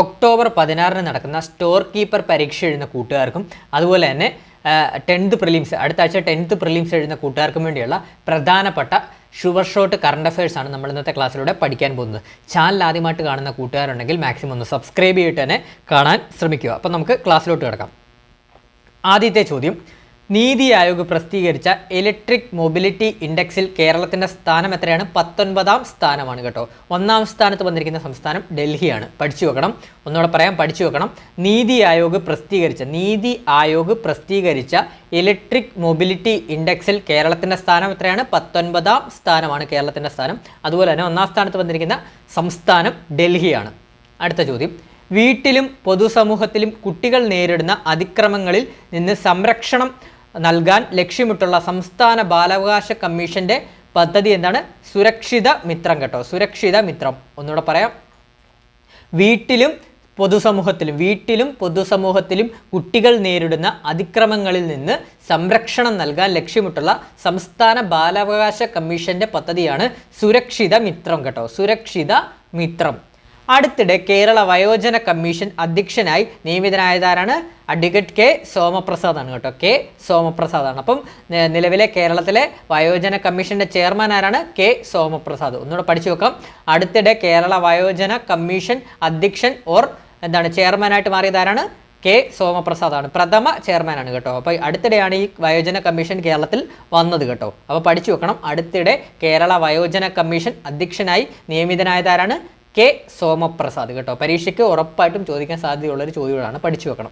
October പതിനാറിന് നടക്കുന്ന store keeper പരീക്ഷ എഴുതുന്ന കൂട്ടുകാർക്കും അതുപോലെ തന്നെ ടെൻത്ത് പ്രിലിംസ് അടുത്ത ആഴ്ച ടെൻത്ത് പ്രിലിംസ് എഴുതുന്ന കൂട്ടുകാർക്കും വേണ്ടിയുള്ള പ്രധാനപ്പെട്ട ഷുവർ ഷോട്ട് കറണ്ട് അഫയേഴ്സ് ആണ് നമ്മൾ ഇന്നത്തെ ക്ലാസ്സിലൂടെ പഠിക്കാൻ പോകുന്നത്. ചാനൽ ആദ്യമായിട്ട് കാണുന്ന കൂട്ടുകാരുണ്ടെങ്കിൽ മാക്സിമം ഒന്ന് സബ്സ്ക്രൈബ് ചെയ്തിട്ട് തന്നെ കാണാൻ ശ്രമിക്കുക. അപ്പോൾ നമുക്ക് ക്ലാസ്സിലോട്ട് കിടക്കാം. ആദ്യത്തെ ചോദ്യം നീതി ആയോഗ് പ്രസിദ്ധീകരിച്ച ഇലക്ട്രിക് മൊബിലിറ്റി ഇൻഡെക്സിൽ കേരളത്തിന്റെ സ്ഥാനം എത്രയാണ്? പത്തൊൻപതാം സ്ഥാനമാണ് കേട്ടോ. ഒന്നാം സ്ഥാനത്ത് വന്നിരിക്കുന്ന സംസ്ഥാനം ഡൽഹിയാണ്. പഠിച്ചു വെക്കണം. ഒന്നുകൂടെ പറയാം പഠിച്ചു വെക്കണം. നീതി ആയോഗ് പ്രസിദ്ധീകരിച്ച നീതി ആയോഗ് പ്രസിദ്ധീകരിച്ച ഇലക്ട്രിക് മൊബിലിറ്റി ഇൻഡെക്സിൽ കേരളത്തിന്റെ സ്ഥാനം എത്രയാണ്? പത്തൊൻപതാം സ്ഥാനമാണ് കേരളത്തിന്റെ സ്ഥാനം. അതുപോലെ തന്നെ ഒന്നാം സ്ഥാനത്ത് വന്നിരിക്കുന്ന സംസ്ഥാനം ഡൽഹിയാണ്. അടുത്ത ചോദ്യം. വീട്ടിലും പൊതുസമൂഹത്തിലും കുട്ടികൾ നേരിടുന്ന അതിക്രമങ്ങളിൽ നിന്ന് സംരക്ഷണം നൽകാൻ ലക്ഷ്യമിട്ടുള്ള സംസ്ഥാന ബാലാവകാശ കമ്മീഷന്റെ പദ്ധതി എന്താണ്? സുരക്ഷിത മിത്രം കേട്ടോ. സുരക്ഷിത മിത്രം. ഒന്നുകൂടെ പറയാം. വീട്ടിലും പൊതുസമൂഹത്തിലും വീട്ടിലും പൊതുസമൂഹത്തിലും കുട്ടികൾ നേരിടുന്ന അതിക്രമങ്ങളിൽ നിന്ന് സംരക്ഷണം നൽകാൻ ലക്ഷ്യമിട്ടുള്ള സംസ്ഥാന ബാലാവകാശ കമ്മീഷന്റെ പദ്ധതിയാണ് സുരക്ഷിത മിത്രം കേട്ടോ. സുരക്ഷിത മിത്രം. അടുത്തിടെ കേരള വയോജന കമ്മീഷൻ അധ്യക്ഷനായി നിയമിതനായതാരാണ്? അഡ്വക്കേറ്റ് കെ സോമപ്രസാദാണ് കേട്ടോ. കെ സോമപ്രസാദാണ്. അപ്പം നിലവിലെ കേരളത്തിലെ വയോജന കമ്മീഷന്റെ ചെയർമാൻ ആരാണ്? കെ സോമപ്രസാദ്. ഒന്നുകൂടെ പഠിച്ചു നോക്കാം. അടുത്തിടെ കേരള വയോജന കമ്മീഷൻ അധ്യക്ഷൻ ഓർ എന്താണ് ചെയർമാനായിട്ട് മാറിയതാരാണ്? കെ സോമപ്രസാദാണ്. പ്രഥമ ചെയർമാനാണ് കേട്ടോ. അപ്പോൾ അടുത്തിടെയാണ് ഈ വയോജന കമ്മീഷൻ കേരളത്തിൽ വന്നത് കേട്ടോ. അപ്പോൾ പഠിച്ചു വെക്കണം. അടുത്തിടെ കേരള വയോജന കമ്മീഷൻ അധ്യക്ഷനായി നിയമിതനായതാരാണ്? കെ സോമപ്രസാദ് കേട്ടോ. പരീക്ഷയ്ക്ക് ഉറപ്പായിട്ടും ചോദിക്കാൻ സാധ്യതയുള്ള ഒരു ചോദ്യങ്ങളാണ് പഠിച്ചു വെക്കണം.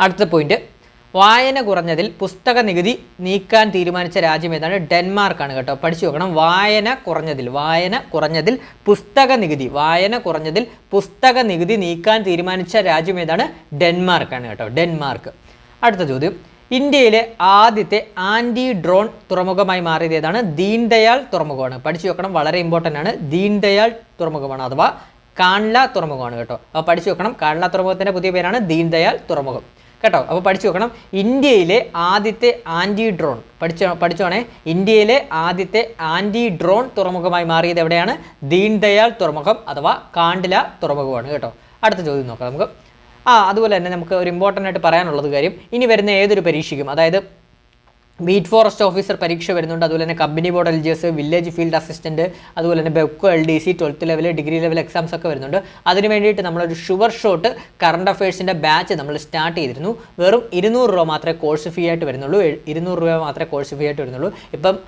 അടുത്ത പോയിന്റ് വായന കുറഞ്ഞതിൽ പുസ്തക നികുതി നീക്കാൻ തീരുമാനിച്ച രാജ്യം ഏതാണ്? ഡെൻമാർക്കാണ് കേട്ടോ. പഠിച്ചു വെക്കണം. വായന കുറഞ്ഞതിൽ വായന കുറഞ്ഞതിൽ പുസ്തക നികുതി വായന കുറഞ്ഞതിൽ പുസ്തക നികുതി നീക്കാൻ തീരുമാനിച്ച രാജ്യം ഏതാണ്? ഡെൻമാർക്കാണ് കേട്ടോ. ഡെൻമാർക്ക്. അടുത്ത ചോദ്യം. ഇന്ത്യയിലെ ആദ്യത്തെ ആന്റി ഡ്രോൺ തുറമുഖമായി മാറിയത് ഏതാണ് ദീൻദയാൽ തുറമുഖമാണ്. പഠിച്ചു വെക്കണം വളരെ ഇമ്പോർട്ടന്റ് ആണ്. ദീൻദയാൽ തുറമുഖമാണ് അഥവാ കാൺല തുറമുഖമാണ് കേട്ടോ. അപ്പോൾ പഠിച്ചു വെക്കണം കാൺല തുറമുഖത്തിന്റെ പുതിയ പേരാണ് ദീൻദയാൽ തുറമുഖം. കേട്ടോ അപ്പോൾ പഠിച്ചു വെക്കണം ഇന്ത്യയിലെ ആദ്യത്തെ ആന്റി ഡ്രോൺ പഠിച്ച പഠിച്ചോണേ ഇന്ത്യയിലെ ആദ്യത്തെ ആന്റി ഡ്രോൺ തുറമുഖമായി മാറിയത് എവിടെയാണ്? ദീൻദയാൽ തുറമുഖം അഥവാ കാണ്ടില തുറമുഖമാണ് കേട്ടോ. അടുത്ത ചോദ്യം നോക്കാം നമുക്ക്. ആ അതുപോലെ തന്നെ നമുക്ക് ഒരു ഇമ്പോർട്ടന്റ് ആയിട്ട് പറയാനുള്ളത് കാര്യം ഇനി വരുന്ന ഏതൊരു പരീക്ഷയ്ക്കും അതായത് ബീറ്റ് ഫോറസ്റ്റ് ഓഫീസർ പരീക്ഷ വരുന്നുണ്ട്. അതുപോലെ തന്നെ company board L G S village field assistant അതുപോലെ തന്നെ Bevco L D C twelfth level degree level exams ഒക്കെ വരുന്നുണ്ട്. അതിന് വേണ്ടിയിട്ട് നമ്മളൊരു ഷുവർ ഷോട്ട് കറണ്ട് അഫയേഴ്സിന്റെ ബാച്ച് നമ്മൾ സ്റ്റാർട്ട് ചെയ്തിരുന്നു. വെറും ഇരുന്നൂറ് രൂപ മാത്രമേ കോഴ്സ് ഫീ ആയിട്ട് വരുന്നുള്ളൂ. ഇരുന്നൂറ് രൂപ മാത്രമേ കോഴ്സ് ഫീ ആയിട്ട് വരുന്നുള്ളൂ. ഇപ്പം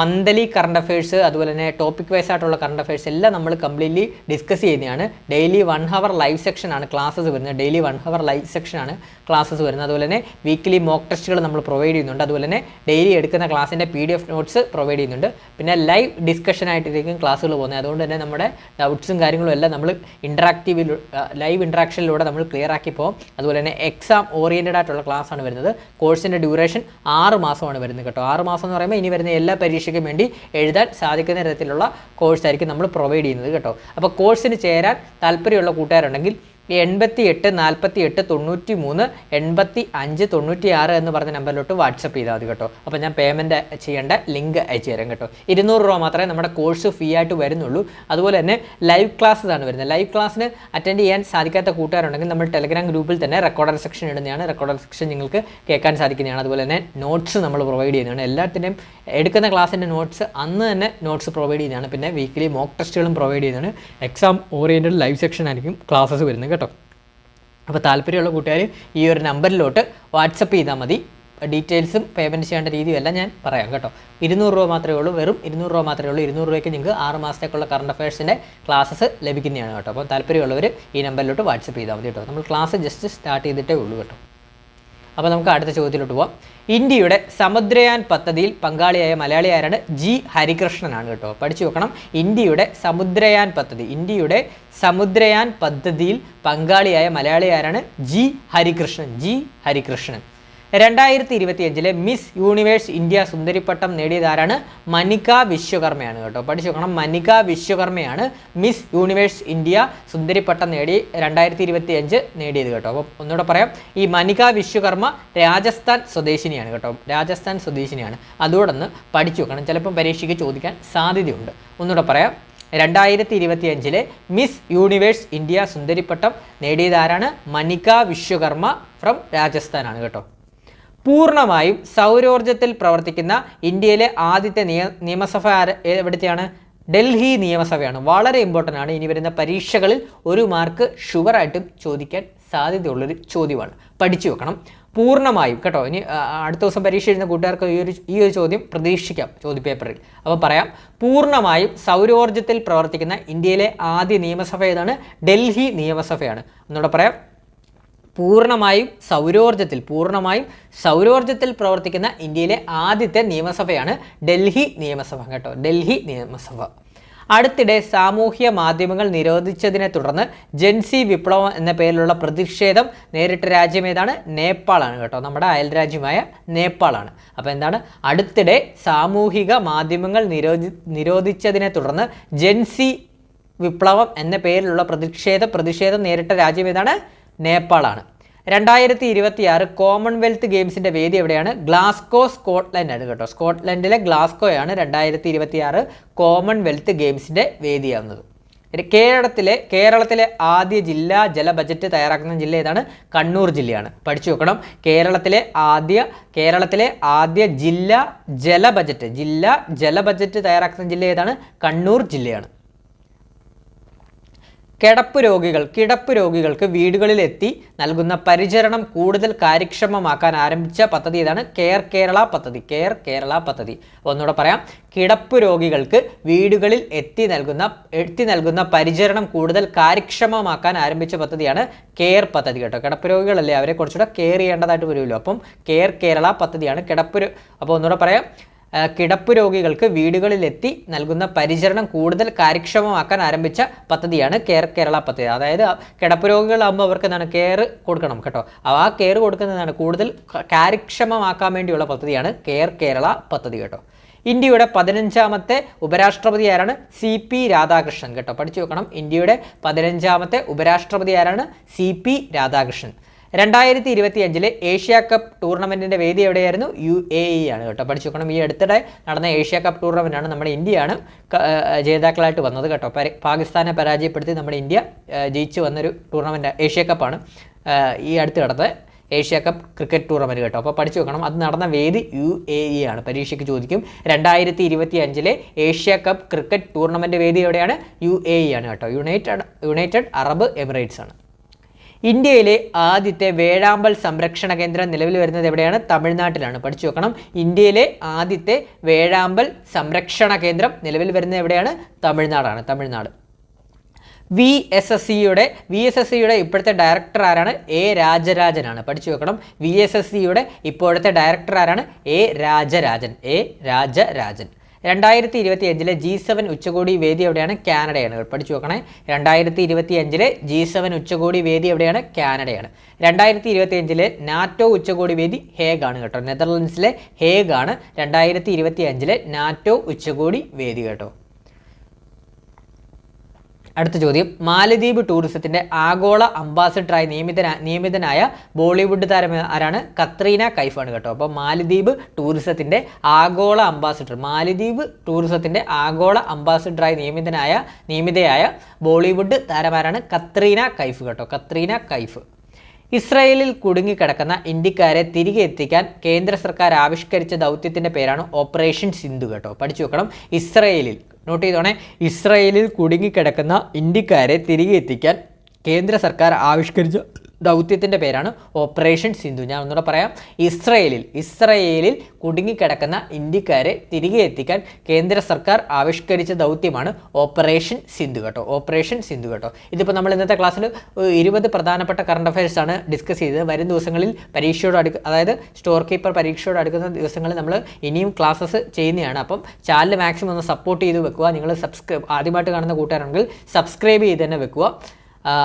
മന്ത്ലി കറണ്ട് അഫയേഴ്സ് അതുപോലെ തന്നെ ടോപ്പിക് വൈസ് ആയിട്ടുള്ള കറണ്ട് അഫയേഴ്സ് എല്ലാം നമ്മൾ കംപ്ലീറ്റ്ലി ഡിസ്കസ് ചെയ്യുന്നതാണ്. ഡെയിലി വൺ ഹവർ ലൈവ് സെക്ഷനാണ് ക്ലാസ്സസ് വരുന്നത്. ഡെയിലി വൺ ഹവർ ലൈവ് സെക്ഷനാണ് ക്ലാസ്സസ് വരുന്നത്. അതുപോലെ തന്നെ വീക്കിലി മോക്ക് ടെസ്റ്റുകൾ നമ്മൾ പ്രൊവൈഡ് ചെയ്യുന്നുണ്ട്. അതുപോലെ തന്നെ ഡെയിലി എടുക്കുന്ന ക്ലാസ്സിന്റെ P D F notes provide ചെയ്യുന്നുണ്ട്. പിന്നെ ലൈവ് ഡിസ്കഷൻ ആയിട്ടായിരിക്കും ക്ലാസ്സുകൾ പോകുന്നത്. അതുകൊണ്ട് തന്നെ നമ്മുടെ ഡൗട്ട്സും കാര്യങ്ങളും എല്ലാം നമ്മൾ ഇൻട്രാക്റ്റീവ് ലൈവ് ഇൻട്രാക്ഷനിലൂടെ നമ്മൾ ക്ലിയർ ആക്കി പോകും. അതുപോലെ തന്നെ എക്സാം ഓറിയന്റഡ് ആയിട്ടുള്ള ക്ലാസ്സാണ് ആണ് വരുന്നത്. കോഴ്സിന്റെ ഡ്യൂറേഷൻ ആറ് മാസമാണ് വരുന്നത് കേട്ടോ. ആറ് മാസം എന്ന് പറയുമ്പോൾ ഇനി വരുന്ന എല്ലാ പരീക്ഷയ്ക്കും വേണ്ടി എഴുതാൻ സാധിക്കുന്ന തരത്തിലുള്ള കോഴ്സായിരിക്കും നമ്മൾ പ്രൊവൈഡ് ചെയ്യുന്നത് കേട്ടോ. അപ്പോൾ കോഴ്സിന് ചേരാൻ താല്പര്യമുള്ള കൂട്ടുകാരുണ്ടെങ്കിൽ എൺപത്തി എട്ട് നാൽപ്പത്തി എട്ട് തൊണ്ണൂറ്റി മൂന്ന് എൺപത്തി അഞ്ച് തൊണ്ണൂറ്റി ആറ് എന്ന് പറഞ്ഞ നമ്പറിലോട്ട് വാട്സപ്പ് ചെയ്താൽ മതി കേട്ടോ. അപ്പോൾ ഞാൻ പേയ്മെന്റ് ചെയ്യേണ്ട ലിങ്ക് അയച്ചു തരാം കേട്ടോ. ഇരുന്നൂറ് രൂപ മാത്രമേ നമ്മുടെ കോഴ്സ് ഫീ ആയിട്ട് വരുന്നുള്ളൂ. അതുപോലെ തന്നെ ലൈവ് ക്ലാസ്സസ് ആണ് വരുന്നത്. ലൈവ് ക്ലാസ്സിന് അറ്റൻഡ് ചെയ്യാൻ സാധിക്കാത്ത കൂട്ടുകാരുണ്ടെങ്കിൽ നമ്മൾ ടെലഗ്രാം ഗ്രൂപ്പിൽ തന്നെ റെക്കോർഡർ സെക്ഷൻ ഇടുന്നതാണ്. റെക്കോർഡർ സെക്ഷൻ നിങ്ങൾക്ക് കേൾക്കാൻ സാധിക്കുന്നതാണ്. അതുപോലെ തന്നെ നോട്ട്സ് നമ്മൾ പ്രൊവൈഡ് ചെയ്യുന്നതാണ്. എല്ലാത്തിന്റെയും എടുക്കുന്ന ക്ലാസ്സിന്റെ നോട്ട്സ് അന്ന് തന്നെ നോട്ട്സ് പ്രൊവൈഡ് ചെയ്യുന്നതാണ്. പിന്നെ വീക്കിലി മോക്ക് ടെസ്റ്റുകളും പ്രൊവൈഡ് ചെയ്യുന്നതാണ്. എക്സാം ഓറിയന്റഡ് ലൈവ് സെക്ഷൻ ആയിരിക്കും ക്ലാസ്സസ് വരുന്നത് കേട്ടോ. അപ്പോൾ താല്പര്യമുള്ള കൂട്ടുകാർ ഈ ഒരു നമ്പറിലോട്ട് വാട്സപ്പ് ചെയ്താൽ മതി. ഡീറ്റെയിൽസും പേയ്മെന്റ് ചെയ്യേണ്ട രീതിയും എല്ലാം ഞാൻ പറയാം കേട്ടോ. ഇരുന്നൂറ് രൂപ മാത്രമേ ഉള്ളൂ വെറും ഇരുന്നൂറ് രൂപ മാത്രമേ ഉള്ളൂ. ഇരുന്നൂറ് രൂപയ്ക്ക് നിങ്ങൾക്ക് ആറ് മാസത്തേക്കുള്ള കറണ്ട് അഫയേഴ്സിന്റെ ക്ലാസ്സസ് ലഭിക്കുന്നതാണ് കേട്ടോ. അപ്പോൾ താല്പര്യമുള്ളവർ ഈ നമ്പറിലോട്ട് വാട്സപ്പ് ചെയ്താൽ മതി കേട്ടോ. നമ്മൾ ക്ലാസ് ജസ്റ്റ് സ്റ്റാർട്ട് ചെയ്തിട്ടേ ഉള്ളൂ കേട്ടോ. അപ്പോൾ നമുക്ക് അടുത്ത ചോദ്യത്തിലോട്ട് പോവാം. ഇന്ത്യയുടെ സമുദ്രയാൻ പദ്ധതിയിൽ പങ്കാളിയായ മലയാളി ആരാണ്? ജി ഹരികൃഷ്ണനാണ് കേട്ടോ. പഠിച്ചു വെക്കണം ഇന്ത്യയുടെ സമുദ്രയാൻ പദ്ധതി ഇന്ത്യയുടെ സമുദ്രയാൻ പദ്ധതിയിൽ പങ്കാളിയായ മലയാളി ആരാണ്? G Harikrishnan G Harikrishnan. രണ്ടായിരത്തി ഇരുപത്തി അഞ്ചിലെ മിസ് യൂണിവേഴ്സ് ഇന്ത്യ സുന്ദരിപ്പട്ടം നേടിയത് ആരാണ് മനിക വിശ്വകർമ്മയാണ് കേട്ടോ. പഠിച്ചു നോക്കണം. മനിക വിശ്വകർമ്മയാണ് മിസ് യൂണിവേഴ്സ് ഇന്ത്യ സുന്ദരിപ്പട്ടം നേടി രണ്ടായിരത്തി ഇരുപത്തി അഞ്ച് നേടിയത് കേട്ടോ. അപ്പോൾ ഒന്നുകൂടെ പറയാം. ഈ മനിക വിശ്വകർമ്മ രാജസ്ഥാൻ സ്വദേശിനിയാണ് കേട്ടോ. രാജസ്ഥാൻ സ്വദേശിനിയാണ്. അതുകൊണ്ടൊന്ന് പഠിച്ചു വെക്കണം ചിലപ്പം പരീക്ഷയ്ക്ക് ചോദിക്കാൻ സാധ്യതയുണ്ട്. ഒന്നുകൂടെ പറയാം. രണ്ടായിരത്തി ഇരുപത്തി അഞ്ചിലെ മിസ് യൂണിവേഴ്സ് ഇന്ത്യ സുന്ദരിപ്പട്ടം നേടിയതാരാണ്? മനിക വിശ്വകർമ്മ ഫ്രം രാജസ്ഥാനാണ് കേട്ടോ. പൂർണമായും സൗരോർജത്തിൽ പ്രവർത്തിക്കുന്ന ഇന്ത്യയിലെ ആദ്യത്തെ നിയ നിയമസഭ എവിടുത്തെയാണ്? ഡൽഹി നിയമസഭയാണ്. വളരെ ഇമ്പോർട്ടന്റ് ആണ്. ഇനി വരുന്ന പരീക്ഷകളിൽ ഒരു മാർക്ക് ഷുവറായിട്ടും ചോദിക്കാൻ സാധ്യതയുള്ളൊരു ചോദ്യമാണ്. പഠിച്ചു വെക്കണം. പൂർണമായും കേട്ടോ. ഇനി അടുത്ത ദിവസം പരീക്ഷ എഴുതുന്ന കൂട്ടുകാർക്ക് ഈ ഒരു ഈ ഒരു ചോദ്യം പ്രതീക്ഷിക്കാം ചോദ്യപേപ്പറിൽ. അപ്പോൾ പറയാം പൂർണമായും സൗരോർജത്തിൽ പ്രവർത്തിക്കുന്ന ഇന്ത്യയിലെ ആദ്യ നിയമസഭ ഏതാണ്? ഡൽഹി നിയമസഭയാണ്. ഒന്നുകൂടെ പറയാം. പൂർണമായും സൗരോർജത്തിൽ പൂർണമായും സൗരോർജത്തിൽ പ്രവർത്തിക്കുന്ന ഇന്ത്യയിലെ ആദ്യത്തെ നിയമസഭയാണ് ഡൽഹി നിയമസഭ കേട്ടോ ഡൽഹി നിയമസഭ. അടുത്തിടെ സാമൂഹ്യ മാധ്യമങ്ങൾ നിരോധിച്ചതിനെ തുടർന്ന് ജൻസി വിപ്ലവം എന്ന പേരിലുള്ള പ്രതിഷേധം നേരിട്ട രാജ്യം ഏതാണ്? നേപ്പാളാണ് കേട്ടോ നമ്മുടെ അയൽ രാജ്യമായ നേപ്പാളാണ്. അപ്പോൾ എന്താണ്? അടുത്തിടെ സാമൂഹിക മാധ്യമങ്ങൾ നിരോധി നിരോധിച്ചതിനെ തുടർന്ന് ജൻസി വിപ്ലവം എന്ന പേരിലുള്ള പ്രതിഷേധ പ്രതിഷേധം നേരിട്ട രാജ്യം ഏതാണ്? നേപ്പാളാണ്. രണ്ടായിരത്തി ഇരുപത്തി ആറ് കോമൺവെൽത്ത് ഗെയിംസിന്റെ വേദി എവിടെയാണ്? ഗ്ലാസ്കോ സ്കോട്ട്ലൻഡ് ആണ് കേട്ടോ. സ്കോട്ട്ലൻഡിലെ ഗ്ലാസ്കോയാണ് രണ്ടായിരത്തി ഇരുപത്തി ആറ് കോമൺവെൽത്ത് ഗെയിംസിന്റെ വേദിയാവുന്നത്. കേരളത്തിലെ കേരളത്തിലെ ആദ്യ ജില്ലാ ജല ബജറ്റ് തയ്യാറാക്കുന്ന ജില്ല ഏതാണ്? കണ്ണൂർ ജില്ലയാണ്. പഠിച്ചു വെക്കണം കേരളത്തിലെ ആദ്യ കേരളത്തിലെ ആദ്യ ജില്ലാ ജല ബജറ്റ് ജില്ലാ ജല ബജറ്റ് തയ്യാറാക്കുന്ന ജില്ല ഏതാണ്? കണ്ണൂർ ജില്ലയാണ്. കിടപ്പ് രോഗികൾ കിടപ്പ് രോഗികൾക്ക് വീടുകളിലെത്തി നൽകുന്ന പരിചരണം കൂടുതൽ കാര്യക്ഷമമാക്കാൻ ആരംഭിച്ച പദ്ധതി ഇതാണ് കെയർ കേരള പദ്ധതി. കെയർ കേരള പദ്ധതി. ഒന്നുകൂടെ പറയാം. കിടപ്പ് രോഗികൾക്ക് വീടുകളിൽ എത്തി നൽകുന്ന എത്തി നൽകുന്ന പരിചരണം കൂടുതൽ കാര്യക്ഷമമാക്കാൻ ആരംഭിച്ച പദ്ധതിയാണ് കെയർ പദ്ധതി കേട്ടോ. കിടപ്പ് രോഗികളല്ലേ? അവരെ കുറച്ചുകൂടെ കെയർ ചെയ്യേണ്ടതായിട്ട് വരുമല്ലോ. അപ്പം കെയർ കേരള പദ്ധതിയാണ് കിടപ്പ് അപ്പോൾ ഒന്നുകൂടെ പറയാം. കിടപ്പ് രോഗികൾക്ക് വീടുകളിലെത്തി നൽകുന്ന പരിചരണം കൂടുതൽ കാര്യക്ഷമമാക്കാൻ ആരംഭിച്ച പദ്ധതിയാണ് കെയർ കേരള പദ്ധതി. അതായത് കിടപ്പ് രോഗികളാകുമ്പോൾ അവർക്ക് എന്താണ് കെയർ കൊടുക്കണം കേട്ടോ. ആ കെയർ കൊടുക്കുന്നതാണ് കൂടുതൽ കാര്യക്ഷമമാക്കാൻ വേണ്ടിയുള്ള പദ്ധതിയാണ് കെയർ കേരള പദ്ധതി കേട്ടോ. ഇന്ത്യയുടെ പതിനഞ്ചാമത്തെ ഉപരാഷ്ട്രപതി ആരാണ്? സി പി രാധാകൃഷ്ണൻ കേട്ടോ. പഠിച്ചു വെക്കണം. ഇന്ത്യയുടെ പതിനഞ്ചാമത്തെ ഉപരാഷ്ട്രപതി ആരാണ്? C P Radhakrishnan. രണ്ടായിരത്തി ഇരുപത്തി അഞ്ചിലെ ഏഷ്യ കപ്പ് ടൂർണമെന്റിന്റെ വേദി എവിടെയായിരുന്നു? യു എ ഇ ആണ് കേട്ടോ. പഠിച്ചു നോക്കണം. ഈ അടുത്തിടെ നടന്ന ഏഷ്യ കപ്പ് ടൂർണമെന്റാണ് നമ്മുടെ ഇന്ത്യയാണ് ജേതാക്കളായിട്ട് വന്നത് കേട്ടോ. പാകിസ്ഥാനെ പരാജയപ്പെടുത്തി നമ്മുടെ ഇന്ത്യ ജയിച്ചു വന്നൊരു ടൂർണമെന്റ് ഏഷ്യ കപ്പാണ് ഈ അടുത്ത് നടന്നത്. ഏഷ്യ കപ്പ് ക്രിക്കറ്റ് ടൂർണമെന്റ് കേട്ടോ. അപ്പോൾ പഠിച്ചു വെക്കണം അത് നടന്ന വേദി യു എ ഇ ആണ്. പരീക്ഷയ്ക്ക് ചോദിക്കും രണ്ടായിരത്തി ഇരുപത്തി അഞ്ചിലെ ഏഷ്യ കപ്പ് ക്രിക്കറ്റ് ടൂർണമെന്റ് വേദി എവിടെയാണ്? യു എ ഇ ആണ് കേട്ടോ. യുണൈറ്റഡ് യുണൈറ്റഡ് അറബ് എമിറേറ്റ്സ് ആണ്. ഇന്ത്യയിലെ ആദ്യത്തെ വേഴാമ്പൽ സംരക്ഷണ കേന്ദ്രം നിലവിൽ വരുന്നത് എവിടെയാണ്? തമിഴ്നാട്ടിലാണ്. പഠിച്ചു വെക്കണം. ഇന്ത്യയിലെ ആദ്യത്തെ വേഴാമ്പൽ സംരക്ഷണ കേന്ദ്രം നിലവിൽ വരുന്നത് എവിടെയാണ്? തമിഴ്നാടാണ്. തമിഴ്നാട്. വി എസ് എസ് സിയുടെ വി എസ് എസ് സിയുടെ ഇപ്പോഴത്തെ ഡയറക്ടർ ആരാണ്? എ രാജരാജനാണ്. പഠിച്ചു വെക്കണം. വി എസ് എസ് സിയുടെ ഇപ്പോഴത്തെ ഡയറക്ടർ ആരാണ്? എ രാജരാജൻ. എ രാജരാജൻ. രണ്ടായിരത്തി ഇരുപത്തി അഞ്ചിലെ ജി സെവൻ ഉച്ചകോടി വേദി എവിടെയാണ്? കാനഡയാണ്. പഠിച്ചു നോക്കണേ. രണ്ടായിരത്തി ഇരുപത്തി അഞ്ചിലെ ജി സെവൻ ഉച്ചകോടി വേദി എവിടെയാണ്? കാനഡയാണ്. രണ്ടായിരത്തി ഇരുപത്തി അഞ്ചിലെ നാറ്റോ ഉച്ചകോടി വേദി ഹേഗ് ആണ് കേട്ടോ. നെതർലൻഡ്സിലെ ഹേഗ് ആണ് രണ്ടായിരത്തി ഇരുപത്തി അഞ്ചിലെ നാറ്റോ ഉച്ചകോടി വേദി കേട്ടോ. അടുത്ത ചോദ്യം. മാലദ്വീപ് ടൂറിസത്തിന്റെ ആഗോള അംബാസിഡറായി നിയമിത നിയമിതനായ ബോളിവുഡ് താരം ആരാണ്? കത്രീന കൈഫാണ് കേട്ടോ. അപ്പോൾ മാലദ്വീപ് ടൂറിസത്തിന്റെ ആഗോള അംബാസിഡർ മാലദ്വീപ് ടൂറിസത്തിന്റെ ആഗോള അംബാസിഡറായി നിയമിതനായ നിയമിതയായ ബോളിവുഡ് താരമാരാണ് കത്രീന കൈഫ് കേട്ടോ. കത്രീന കൈഫ്. ഇസ്രായേലിൽ കുടുങ്ങിക്കിടക്കുന്ന ഇന്ത്യക്കാരെ തിരികെ എത്തിക്കാൻ കേന്ദ്ര സർക്കാർ ആവിഷ്കരിച്ച ദൗത്യത്തിന്റെ പേരാണ് ഓപ്പറേഷൻ സിന്ധു കേട്ടോ. പഠിച്ചു വെക്കണം ഇസ്രായേലിൽ നോട്ട് ചെയ്തോണേ. ഇസ്രയേലിൽ കുടുങ്ങിക്കിടക്കുന്ന ഇന്ത്യക്കാരെ തിരികെ എത്തിക്കാൻ കേന്ദ്ര സർക്കാർ ആവിഷ്കരിച്ച. ദൗത്യത്തിന്റെ പേരാണ് ഓപ്പറേഷൻ സിന്ധു. ഞാൻ ഒന്നുകൂടെ പറയാം. ഇസ്രയേലിൽ ഇസ്രയേലിൽ കുടുങ്ങിക്കിടക്കുന്ന ഇന്ത്യക്കാരെ തിരികെ എത്തിക്കാൻ കേന്ദ്ര സർക്കാർ ആവിഷ്കരിച്ച ദൗത്യമാണ് ഓപ്പറേഷൻ സിന്ധു കേട്ടോ. ഓപ്പറേഷൻ സിന്ധു കേട്ടോ. ഇതിപ്പോൾ നമ്മൾ ഇന്നത്തെ ക്ലാസ്സിൽ ഇരുപത് പ്രധാനപ്പെട്ട കറണ്ട് അഫയേഴ്സാണ് ഡിസ്കസ് ചെയ്തത്. വരും ദിവസങ്ങളിൽ പരീക്ഷയോട് അടുക്ക അതായത് സ്റ്റോർ കീപ്പർ പരീക്ഷയോട് അടുക്കുന്ന ദിവസങ്ങളിൽ നമ്മൾ ഇനിയും ക്ലാസ്സസ് ചെയ്യുന്നതാണ്. അപ്പം ചാനൽ മാക്സിമം ഒന്ന് സപ്പോർട്ട് ചെയ്ത് വെക്കുക. നിങ്ങൾ സബ്സ്ക്രൈബ് ആദ്യമായിട്ട് കാണുന്ന കൂട്ടുകാരാണെങ്കിൽ സബ്സ്ക്രൈബ് ചെയ്ത് തന്നെ വെക്കുക.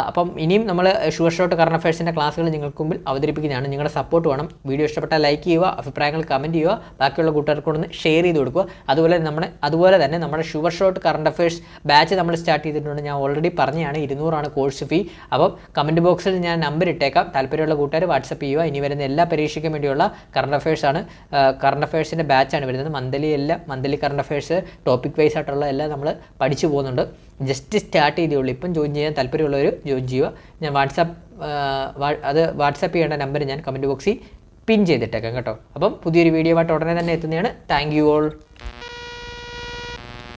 അപ്പം ഇനിയും നമ്മൾ ഷുവർ ഷോട്ട് കറണ്ട് അഫയേഴ്സിന്റെ ക്ലാസ്സുകൾ നിങ്ങൾക്ക് മുമ്പിൽ അവതരിപ്പിക്കുന്നതാണ്. നിങ്ങളുടെ സപ്പോർട്ട് വേണം. വീഡിയോ ഇഷ്ടപ്പെട്ടാൽ ലൈക്ക് ചെയ്യുക അഭിപ്രായങ്ങൾ കമന്റ് ചെയ്യുക ബാക്കിയുള്ള കൂട്ടുകാർക്കൊന്ന് ഷെയർ ചെയ്ത് കൊടുക്കുക. അതുപോലെ നമ്മുടെ അതുപോലെ തന്നെ നമ്മുടെ sure shot current affairs batch നമ്മൾ സ്റ്റാർട്ട് ചെയ്തിട്ടുണ്ട്. ഞാൻ ഓൾറെഡി പറഞ്ഞതാണ് ഇരുന്നൂറാണ് കോഴ്സ് ഫീ അപ്പം കമന്റ് ബോക്സിൽ ഞാൻ നമ്പർ ഇട്ടേക്കാം. താല്പര്യമുള്ള കൂട്ടുകാർ വാട്സപ്പ് ചെയ്യുക. ഇനി വരുന്ന എല്ലാ പരീക്ഷയ്ക്കും വേണ്ടിയുള്ള കറണ്ട് അഫയേഴ്സ് ആണ്. കറണ്ട് അഫയേഴ്സിന്റെ ബാച്ചാണ് വരുന്നത്. മന്ത്ലി എല്ലാം monthly current affairs topic wise ആയിട്ടുള്ള എല്ലാം നമ്മൾ പഠിച്ചു പോകുന്നുണ്ട്. ജസ്റ്റ് സ്റ്റാർട്ട് ചെയ്തേ ഉള്ളൂ ഇപ്പം ജോയിൻ ചെയ്യാൻ താല്പര്യമുള്ളവർ ജോയിൻ ചെയ്യുക. ഞാൻ വാട്സാപ്പ് അത് വാട്സാപ്പ് ചെയ്യേണ്ട നമ്പർ ഞാൻ കമന്റ് ബോക്സിൽ പിൻ ചെയ്തിട്ടേക്കാം കേട്ടോ. അപ്പം പുതിയൊരു വീഡിയോ ആയിട്ട് ഉടനെ തന്നെ എത്തുന്നതാണ്. Thank you all